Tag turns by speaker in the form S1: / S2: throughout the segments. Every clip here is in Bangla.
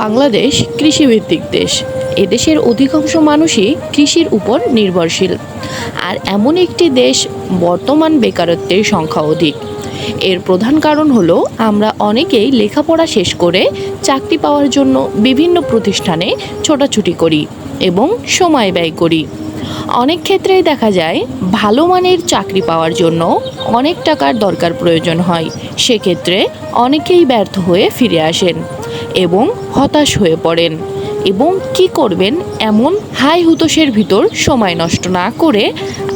S1: বাংলাদেশ কৃষিভিত্তিক দেশ। এদেশের অধিকাংশ মানুষই কৃষির উপর নির্ভরশীল। আর এমন একটি দেশ বর্তমান বেকারত্বের সংখ্যা অধিক। এর প্রধান কারণ হলো, আমরা অনেকেই লেখাপড়া শেষ করে চাকরি পাওয়ার জন্য বিভিন্ন প্রতিষ্ঠানে ছোটাছুটি করি এবং সময় ব্যয় করি। অনেক ক্ষেত্রেই দেখা যায়, ভালো মানের চাকরি পাওয়ার জন্য অনেক টাকার দরকার প্রয়োজন হয়। সেক্ষেত্রে অনেকেই ব্যর্থ হয়ে ফিরে আসেন। এবং হতাশ হয়ে পড়েন এবং কি করবেন এমন হাই হুতোষের ভিতর সময় নষ্ট না করে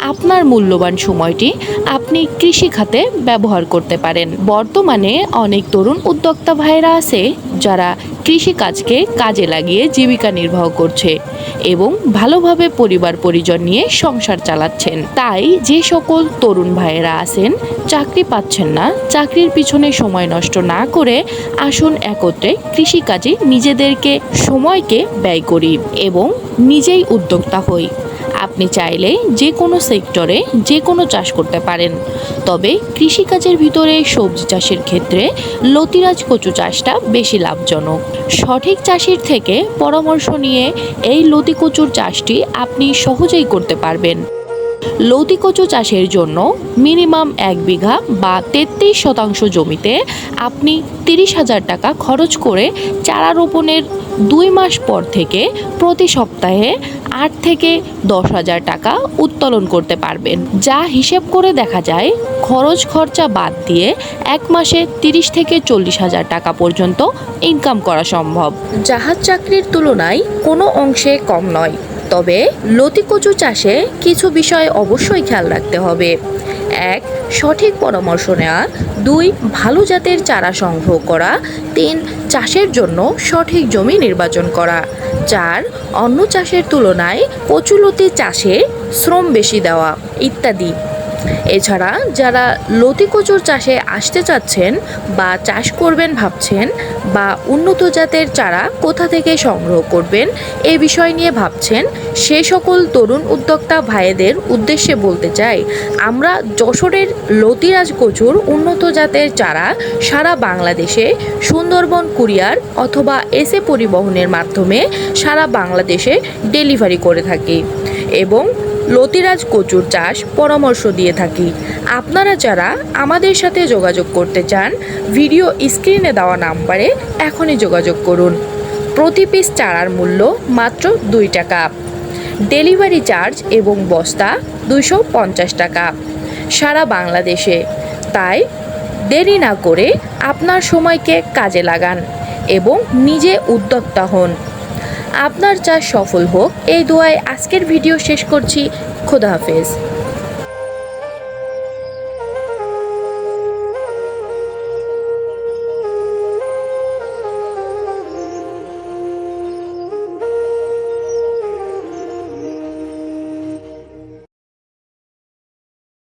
S1: আপনার মূল্যবান সময়টি আপনি কৃষি খাতে ব্যবহার করতে পারেন। বর্তমানে অনেক তরুণ উদ্যোক্তা ভাইরা আছে যারা কৃষিকাজকে কাজে লাগিয়ে জীবিকা নির্বাহ করছে এবং ভালোভাবে পরিবার পরিজন নিয়ে সংসার চালাচ্ছেন। তাই যে সকল তরুণ ভাইয়েরা আছেন, চাকরি পাচ্ছেন না, চাকরির পিছনে সময় নষ্ট না করে আসুন একত্রে কৃষিকাজে নিজেদেরকে, সময়কে ব্যয় করি এবং নিজেই উদ্যোক্তা হই। আপনি চাইলে যে কোনো সেক্টরে যে কোনো চাষ করতে পারেন। তবে কৃষিকাজের ভিতরে সবজি চাষের ক্ষেত্রে লতিরাজ কচু চাষটা বেশি লাভজনক। সঠিক চাষির থেকে পরামর্শ নিয়ে এই লতি কচুর চাষটি আপনি সহজেই করতে পারবেন। লতি কচু চাষের জন্য মিনিমাম এক বিঘা বা তেত্রিশ শতাংশ জমিতে আপনি তিরিশ হাজার টাকা খরচ করে চারা রোপণের দুই মাস পর থেকে প্রতি সপ্তাহে আট থেকে দশ হাজার টাকা উত্তোলন করতে পারবেন। যা হিসেব করে দেখা যায়, খরচ খরচা বাদ দিয়ে এক মাসে তিরিশ থেকে চল্লিশ হাজার টাকা পর্যন্ত ইনকাম করা সম্ভব। জাহাজ চাকরির তুলনায় কোনো অংশে কম নয়। তবে লতিকচু চাষে কিছু বিষয় অবশ্যই খেয়াল রাখতে হবে। এক, সঠিক পরামর্শ নেওয়া দুই, ভালো জাতের চারা সংগ্রহ করা। তিন, চাষের জন্য সঠিক জমি নির্বাচন করা। চার, অন্য চাষের তুলনায় কচুলতি চাষে শ্রম বেশি দেওয়া, ইত্যাদি। এছাড়া যারা লতি কচুর চাষে আসতে চাচ্ছেন বা চাষ করবেন ভাবছেন বা উন্নত জাতের চারা কোথা থেকে সংগ্রহ করবেন এ বিষয় নিয়ে ভাবছেন সে সকল তরুণ উদ্যোক্তা ভাইদের উদ্দেশ্যে বলতে চাই, আমরা যশোরের লতিরাজ কচুর উন্নত জাতের চারা সারা বাংলাদেশে সুন্দরবন কুরিয়ার অথবা এসে পরিবহনের মাধ্যমে সারা বাংলাদেশে ডেলিভারি করে থাকি এবং লতিরাজ কচুর চাষ পরামর্শ দিয়ে থাকি। আপনারা যারা আমাদের সাথে যোগাযোগ করতে চান, ভিডিও স্ক্রিনে দেওয়া নাম্বারে এখনই যোগাযোগ করুন। প্রতি পিস চারার মূল্য মাত্র দুই টাকা। ডেলিভারি চার্জ এবং বস্তা পঞ্চাশ টাকা। সারা বাংলাদেশে। তাই দেরি না করে আপনার সময়কে কাজে লাগান এবং নিজে উদ্যোক্তা হন। আপনার চাষ সফল হোক এই দোয়ায় আজকের ভিডিও শেষ করছি। খোদা হাফেজ।